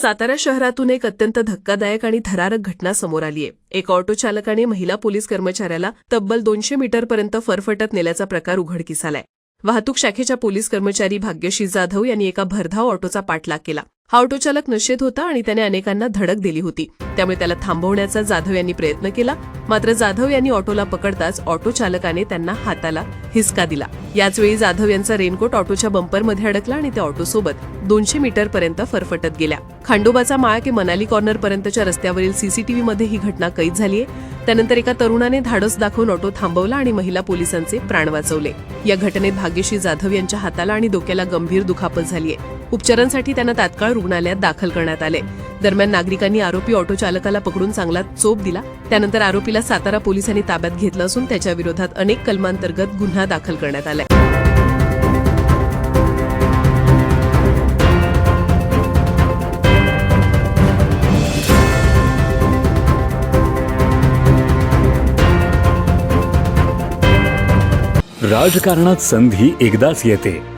सातारा शहरातून एक अत्यंत धक्कादायक आणि थरारक घटना समोर आली आहे. एका ऑटो चालकाने महिला पोलीस कर्मचाऱ्याला तब्बल दोनशे मीटरपर्यंत फरफटत नेल्याचा प्रकार उघडकीस आलाय वाहतूक शाखेच्या पोलीस कर्मचारी भाग्यश्री जाधव यांनी एका भरधाव ऑटोचा पाठलाग केला. हा ऑटो चालक नशेत होता आणि त्याने अनेकांना धडक दिली होती. त्यामुळे त्याला थांबवण्याचा जाधव यांनी प्रयत्न केला. मात्र जाधव यांनी ऑटोला पकडताच ऑटो चालकाने त्यांना हाताला हिसका दिला. याचवेळी जाधव यांचा रेनकोट ऑटोच्या बंपरमध्ये अडकला आणि त्या ऑटोसोबत दोनशे मीटर पर्यंत फरफटत गेल्या. खांडोबाचा माळ की मनाली कॉर्नर पर्यंतच्या रस्त्यावरील सीसीटीव्ही मध्ये ही घटना कैद झालीय. त्यानंतर एका तरुणाने धाडस दाखवून ऑटो थांबवला आणि महिला पोलिसांचे प्राण वाचवले. या घटनेत भाग्यशी जाधव यांच्या हाताला आणि डोक्याला गंभीर दुखापत झालीय. उपचारांसाठी त्यांना तात्काळ रुग्णालयात दाखल करण्यात आले. दरम्यान नागरिकांनी आरोपी ऑटो चालकाला पकडून चांगला चोप दिला. त्यानंतर आरोपीला सातारा पोलिसांनी ताब्यात घेतलं असून त्याच्या विरोधात अनेक कलमांतर्गत गुन्हा दाखल करण्यात आलाय. राजकारणात संधी एकदाच येते.